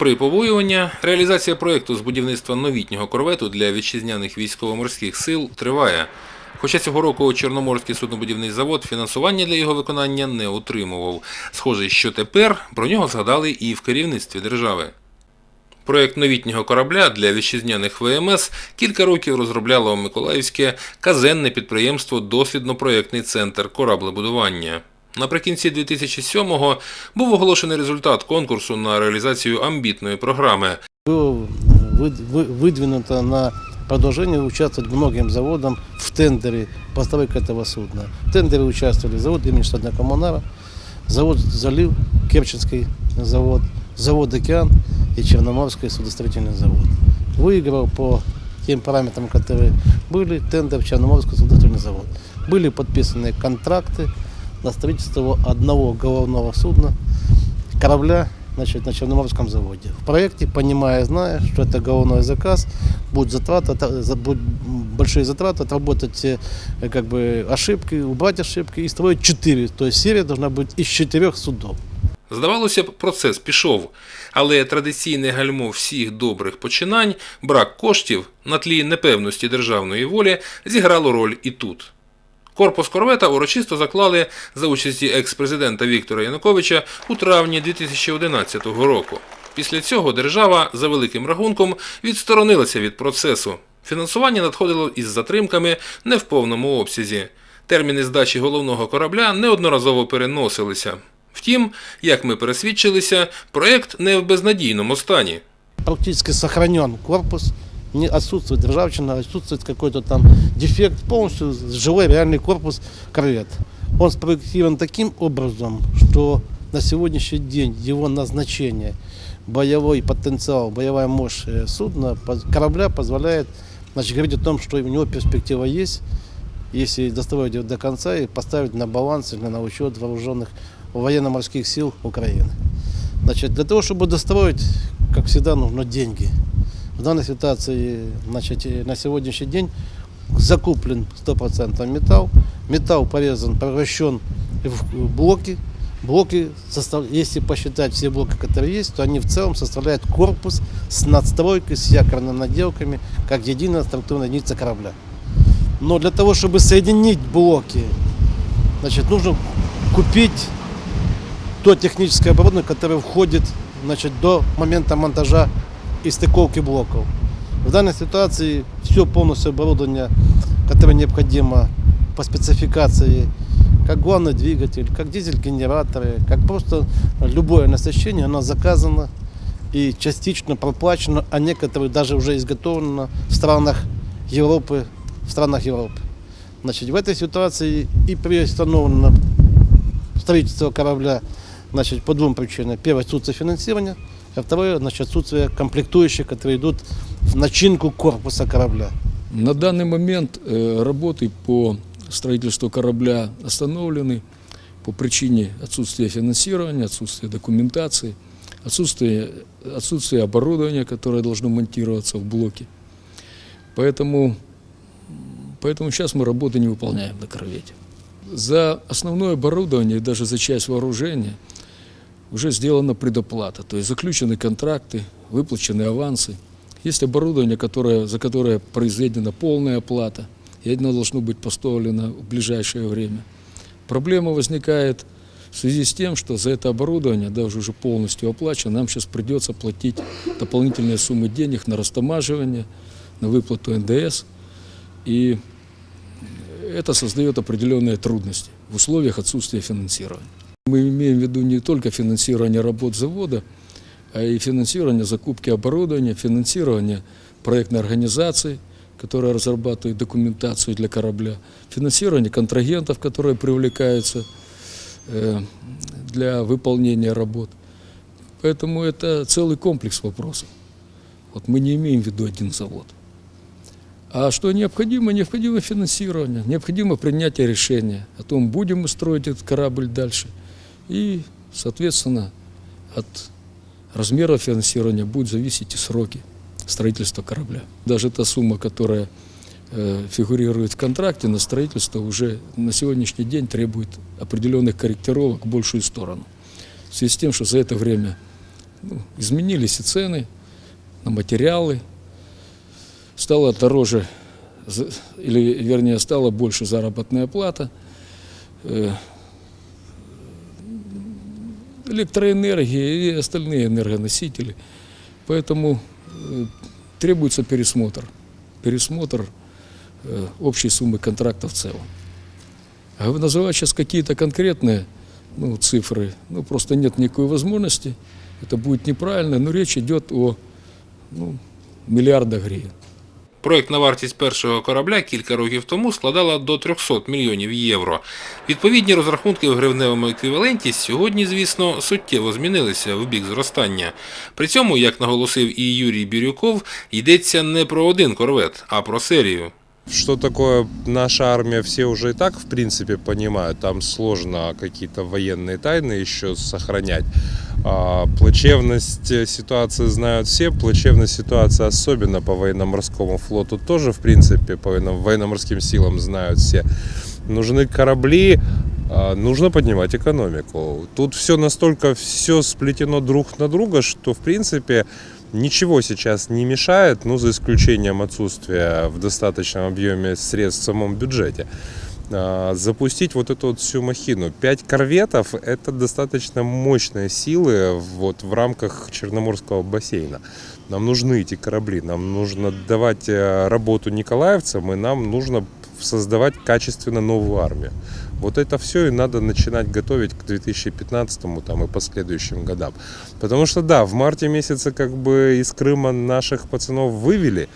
Попри побоювання, реалізація проєкту з будівництва новітнього корвету для вітчизняних військово-морських сил триває. Хоча цього року Чорноморський суднобудівний завод фінансування для його виконання не отримував. Схоже, що тепер про нього згадали і в керівництві держави. Проєкт новітнього корабля для вітчизняних ВМС кілька років розробляло Миколаївське казенне підприємство Дослідно-проєктний центр кораблебудування. Наприкінці 2007-го був оголошений результат конкурсу на реалізацію амбітної програми. Было вы- вы- выдвинуто на продолжение участвовать многим заводам в тендере поставок этого судна. В тендере участвовали завод имени штатного коммунара, завод «Залив», Керченский завод, завод «Океан» и Черноморский судостроительный завод. Выиграл по тем параметрам, которые были, тендер Черноморский судостроительный завод. Были подписаны контракты на строительство одного головного судна, корабля значит, на Черноморском заводе. В проекте, понимая, зная, что это головной заказ, будут затраты, та- за- будут большие затраты, отработать э, как бы ошибки, убрать ошибки и строить четыре. То есть серия должна быть из четырех судов. Здавалося б, процес пішов, але традиційне гальмо всіх добрих починань, брак коштів на тлі непевності державної волі зіграло роль і тут. Корпус корвета урочисто заклали за участі екс-президента Віктора Януковича у травні 2011 року. Після цього держава за великим рахунком відсторонилася від процесу. Фінансування надходило із затримками не в повному обсязі. Терміни здачі головного корабля неодноразово переносилися. Втім, як ми пересвідчилися, проект не в безнадійному стані. Практически сохранен корпус, не отсутствует ржавчина, отсутствует какой-то там дефект, полностью живой реальный корпус корвет. Он спроектирован таким образом, что на сегодняшний день его назначение, боевой потенциал, боевая мощь э, судна, корабля позволяет значит, говорить о том, что у него перспектива есть, если достроить его до конца и поставить на баланс или на учет вооруженных военно-морских сил Украины. Значит, для того, чтобы достроить, как всегда, нужно деньги. В данной ситуации, значит, на сегодняшний день закуплен 100% металл. Металл порезан, превращен в блоки. Блоки, если посчитать все блоки, которые есть, то они в целом составляют корпус с надстройкой, с якорными наделками, как единая структурная единица корабля. Но для того, чтобы соединить блоки, значит, нужно купить то техническое оборудование, которое входит значит, до момента монтажа и стыковки блоков. В данной ситуации все полностью оборудование, которое необходимо по спецификации, как главный двигатель, как дизель-генераторы, как просто любое насыщение, оно заказано и частично проплачено, а некоторые даже уже изготовлено в странах Европы, в странах Европы. Значит, в этой ситуации и приостановлено строительство корабля значит, по двум причинам. Первое – отсутствие финансирования, а второе – значит, отсутствие комплектующих, которые идут в начинку корпуса корабля. На данный момент э, работы по строительству корабля остановлены по причине отсутствия финансирования, отсутствия документации, отсутствия, отсутствия оборудования, которое должно монтироваться в блоке. Поэтому, поэтому сейчас мы работы не выполняем на корвете. За основное оборудование даже за часть вооружения уже сделана предоплата, то есть заключены контракты, выплачены авансы. Есть оборудование, которое, за которое произведена полная оплата, и оно должно быть поставлено в ближайшее время. Проблема возникает в связи с тем, что за это оборудование, даже уже полностью оплачено, нам сейчас придется платить дополнительные суммы денег на растамаживание, на выплату НДС. И это создает определенные трудности в условиях отсутствия финансирования. Мы имеем в виду не только финансирование работ завода, а и финансирование закупки оборудования, финансирование проектной организации, которая разрабатывает документацию для корабля, финансирование контрагентов, которые привлекаются э, для выполнения работ. Поэтому это целый комплекс вопросов. Вот мы не имеем в виду один завод. А что необходимо? Необходимо финансирование, необходимо принятие решения о том, будем мы строить этот корабль дальше. И, соответственно, от размера финансирования будут зависеть и сроки строительства корабля. Даже та сумма, которая э, фигурирует в контракте на строительство, уже на сегодняшний день требует определенных корректировок в большую сторону. В связи с тем, что за это время ну, изменились и цены на материалы, стало дороже, или вернее стала больше заработная плата, э, электроэнергия и остальные энергоносители. Поэтому э, требуется пересмотр, пересмотр э, общей суммы контракта в целом. А называть сейчас какие-то конкретные ну, цифры, ну, просто нет никакой возможности, это будет неправильно, но речь идет о ну, миллиардах гривен. Проєктна вартість першого корабля кілька років тому складала до 300 мільйонів євро. Відповідні розрахунки в гривневому еквіваленті сьогодні, звісно, суттєво змінилися в бік зростання. При цьому, як наголосив і Юрій Бірюков, йдеться не про один корвет, а про серію. Что такое наша армия, все уже и так, в принципе, понимают. Там сложно какие-то военные тайны еще сохранять. А плачевность э, ситуации знают все. Плачевность ситуации особенно по военно-морскому флоту тоже, в принципе, по военно- военно-морским силам знают все. Нужны корабли, а, нужно поднимать экономику. Тут все настолько все сплетено друг на друга, что, в принципе, Ничего сейчас не мешает, ну, за исключением отсутствия в достаточном объеме средств в самом бюджете, а, запустить вот эту вот всю махину. Пять корветов – это достаточно мощные силы вот в рамках Черноморского бассейна. Нам нужны эти корабли, нам нужно давать э, работу николаевцам, и нам нужно создавать качественно новую армию. Вот это все и надо начинать готовить к 2015 там, и последующим годам. Потому что да, в марте месяце как бы из Крыма наших пацанов вывели,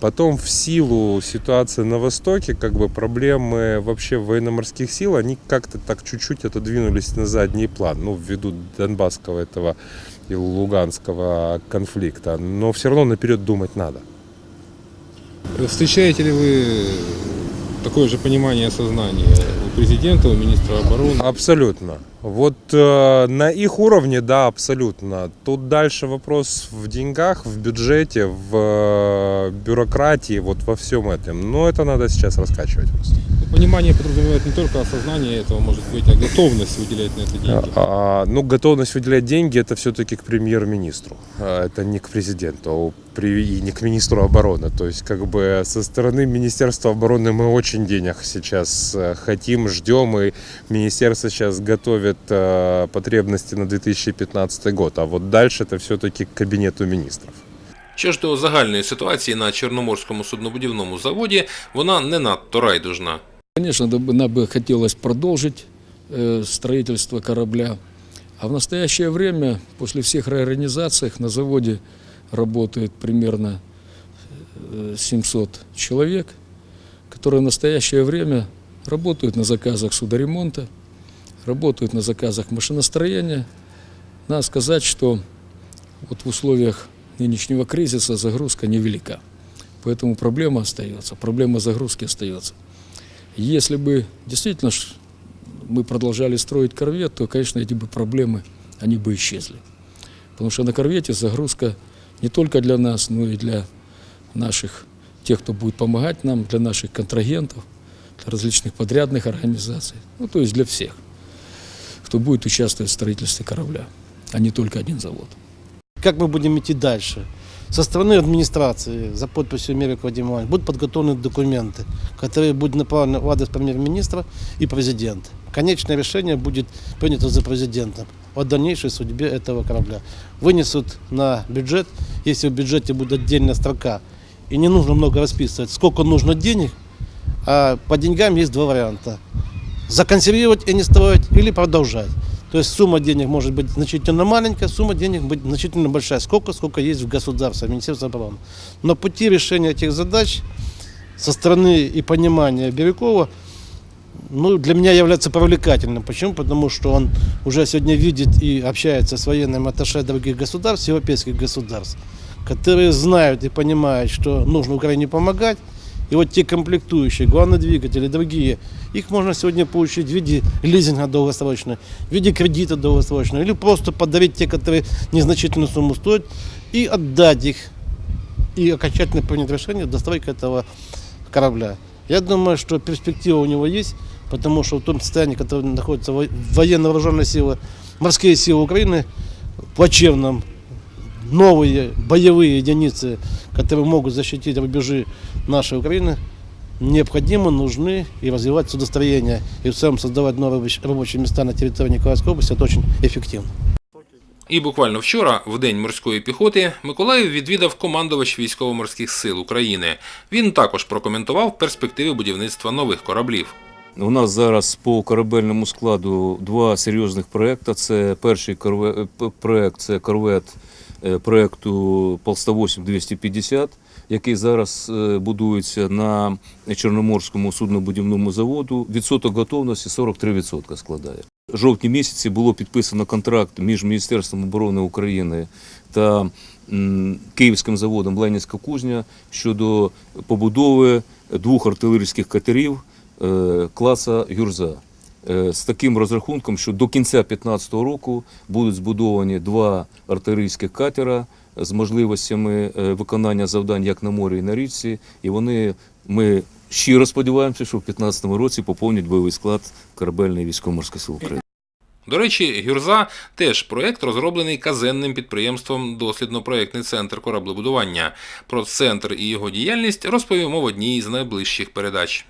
Потом в силу ситуации на Востоке, как бы проблемы вообще военно-морских сил, они как-то так чуть-чуть отодвинулись на задний план, ну, ввиду Донбасского этого и Луганского конфликта. Но все равно наперед думать надо. Встречаете ли вы такое же понимание и осознание у президента, у министра обороны? Абсолютно. Вот э, на их уровне, да, абсолютно. Тут дальше вопрос в деньгах, в бюджете, в э, бюрократии, вот во всем этом. Но это надо сейчас раскачивать просто. Понимание подразумевает не только осознание этого, может быть, а готовность выделять на это деньги. А, ну, готовность выделять деньги это все-таки к премьер-министру. А, Это не к президенту при- и не к министру обороны. То есть, как бы со стороны Министерства обороны мы очень денег сейчас э, хотим, ждем, и министерство сейчас готовит э, потребности на 2015 год. А вот дальше это все-таки к кабинету министров. Що ж до загальної ситуації на Чорноморському суднобудівному заводі, вона не надто райдужна. Конечно, да бы- нам бы хотелось продолжить э, строительство корабля. А в настоящее время, после всех реорганизаций, на заводе Работает примерно э, 700 человек, которые в настоящее время работают на заказах судоремонта, работают на заказах машиностроения. Надо сказать, что вот в условиях нынешнего кризиса загрузка невелика. Поэтому проблема остается, проблема загрузки остается. Если бы действительно мы продолжали строить корвет, то, конечно, эти бы проблемы, они бы исчезли. Потому что на корвете загрузка не только для нас, но и для наших, тех, кто будет помогать нам, для наших контрагентов, для различных подрядных организаций, ну, то есть для всех, кто будет участвовать в строительстве корабля, а не только один завод. Как мы будем идти дальше? Со стороны администрации за подписью Мерика Вадима Ивановича будут подготовлены документы, которые будут направлены в адрес премьер-министра и президента. Конечное решение будет принято за президентом о дальнейшей судьбе этого корабля. Вынесут на бюджет, если в бюджете будет отдельная строка, и не нужно много расписывать, сколько нужно денег, а по деньгам есть два варианта. Законсервировать и не строить или продолжать. То есть сумма денег может быть значительно маленькая, сумма денег быть значительно большая. Сколько, сколько есть в государстве, в Министерстве обороны. Но пути решения этих задач со стороны и понимания Бирюкова ну, для меня является привлекательным. Почему? Потому что он уже сегодня видит и общается с военным атташе других государств, европейских государств, которые знают и понимают, что нужно Украине помогать. И вот те комплектующие, главные двигатели, другие, их можно сегодня получить в виде лизинга долгосрочного, в виде кредита долгосрочного, или просто подарить те, которые незначительную сумму стоят, и отдать их, и окончательно принять решение достройки этого корабля. Я думаю, что перспектива у него есть, потому что в том состоянии, в котором находятся во- военно-вооруженные силы, морские силы Украины, в плачевном новые боевые единицы, которые могут защитить рубежи нашей Украины, необходимы, нужны и развивать судостроение и в целом создавать новые рабоч- рабочие места на территории Николаевской области, это очень эффективно. І буквально вчора, в День морської піхоти, Миколаїв відвідав командувач військово-морських сил України. Він також прокоментував перспективи будівництва нових кораблів. У нас зараз по корабельному складу два серйозних проекти. Це перший корве... проект це корвет е, проекту Полста-8 250, який зараз е, будується на Чорноморському суднобудівному заводу. Відсоток готовності 43% складає. Жовтні місяці було підписано контракт між Міністерством оборони України та Київським заводом Ленінська кузня щодо побудови двох артилерійських катерів е, класа Гюрза. Е, З таким розрахунком, що до кінця 2015 року будуть збудовані два артилерійських катера з можливостями е, виконання завдань як на морі, і на річці. І вони ми щиро сподіваємося, що в 2015 році поповнять бойовий склад корабельної військово-морської сил України. До речі, Гюрза теж проєкт розроблений казенним підприємством Дослідно-проєктний центр кораблебудування. Про центр і його діяльність розповімо в одній з найближчих передач.